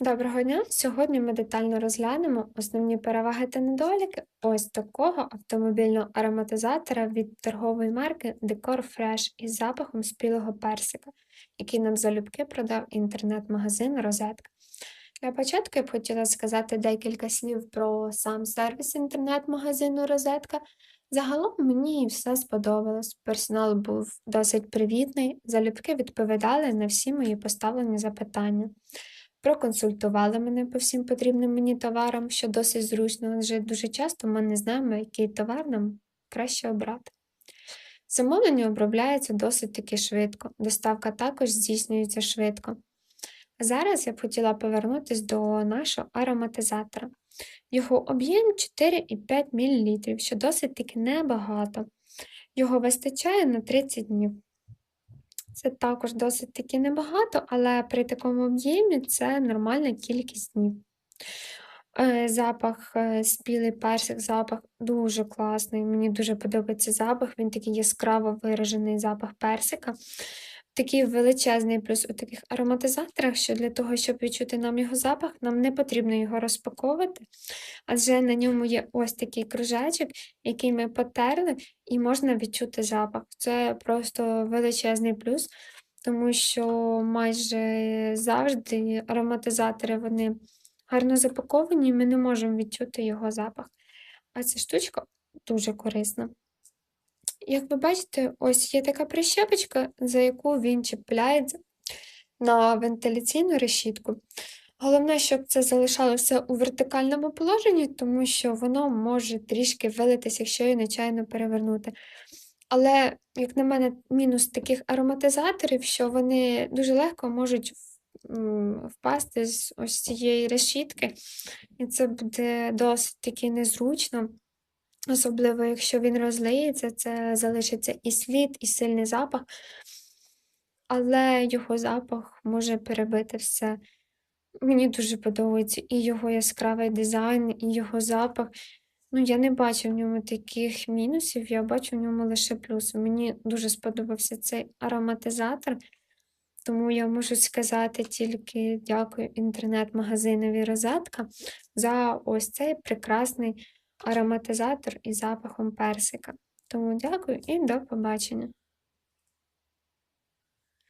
Доброго дня! Сьогодні ми детально розглянемо основні переваги та недоліки ось такого автомобільного ароматизатора від торгової марки Decor Fresh із запахом спілого персика, який нам залюбки продав інтернет-магазин Розетка. Для початку я б хотіла сказати декілька слів про сам сервіс інтернет-магазину Розетка. Загалом мені все сподобалось. Персонал був досить привітний, залюбки відповідали на всі мої поставлені запитання. Проконсультували мене по всім потрібним мені товарам, що досить зручно, адже дуже часто ми не знаємо, який товар нам краще обрати. Замовлення обробляється досить таки швидко, доставка також здійснюється швидко. Зараз я б хотіла повернутися до нашого ароматизатора. Його об'єм 4,5 мл, що досить таки небагато. Його вистачає на 30 днів. Це також досить таки небагато, але при такому об'ємі це нормальна кількість днів. Е, Запах, е, спілий персик, запах дуже класний. Мені дуже подобається запах, він такий яскраво виражений запах персика. Такий величезний плюс у таких ароматизаторах, що для того, щоб відчути нам його запах, нам не потрібно його розпаковувати, адже на ньому є ось такий кружечок, який ми потерли, і можна відчути запах. Це просто величезний плюс, тому що майже завжди ароматизатори вони гарно запаковані, і ми не можемо відчути його запах. А ця штучка дуже корисна. Як ви бачите, ось є така прищепочка, за яку він чіпляється на вентиляційну решітку. Головне, щоб це залишалося у вертикальному положенні, тому що воно може трішки вилитися, якщо її нечайно перевернути. Але, як на мене, мінус таких ароматизаторів, що вони дуже легко можуть впасти з ось цієї решітки, і це буде досить таки незручно. Особливо, якщо він розлиється, це залишиться і слід, і сильний запах, але його запах може перебити все. Мені дуже подобається і його яскравий дизайн, і його запах. Ну, я не бачу в ньому таких мінусів, я бачу в ньому лише плюси. Мені дуже сподобався цей ароматизатор, тому я можу сказати тільки дякую інтернет-магазинові Розетка за ось цей прекрасний ароматизатор із запахом персика. Тому дякую і до побачення!